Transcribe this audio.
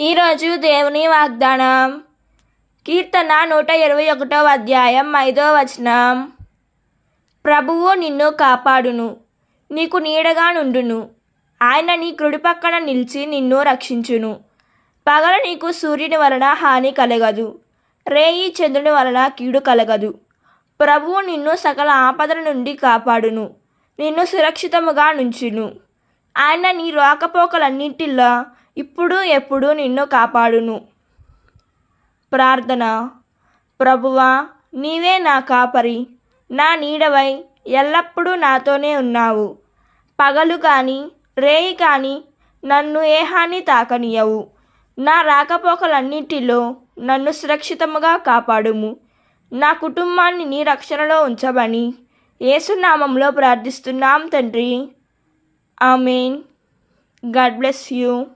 ఈరోజు దేవుని వాగ్దానం. కీర్తన నూట ఇరవై ఒకటో అధ్యాయం ఐదో వచనం. ప్రభువు నిన్ను కాపాడును నీకు నీడగా నుండును. ఆయన నీ కుడి పక్కన నిలిచి నిన్ను రక్షించును. పగల నీకు సూర్యుని వలన హాని కలగదు రేయి చంద్రుని వలన కీడు కలగదు. ప్రభువు నిన్ను సకల ఆపదల నుండి కాపాడును నిన్ను సురక్షితముగా నుంచును. ఆయన నీ రాకపోకలన్నింటిలో ఇప్పుడు ఎప్పుడు నిన్ను కాపాడును. ప్రార్థన. ప్రభువా నీవే నా కాపరి. నా నీడవై ఎల్లప్పుడూ నాతోనే ఉన్నావు. పగలు కానీ రేయి కానీ నన్ను ఏ హాని తాకనియవు. నా రాకపోకలన్నింటిలో నన్ను సురక్షితముగా కాపాడుము. నా కుటుంబాన్ని నీ రక్షణలో ఉంచమని ఏసునామంలో ప్రార్థిస్తున్నాం తండ్రి. ఆమెన్. God bless you.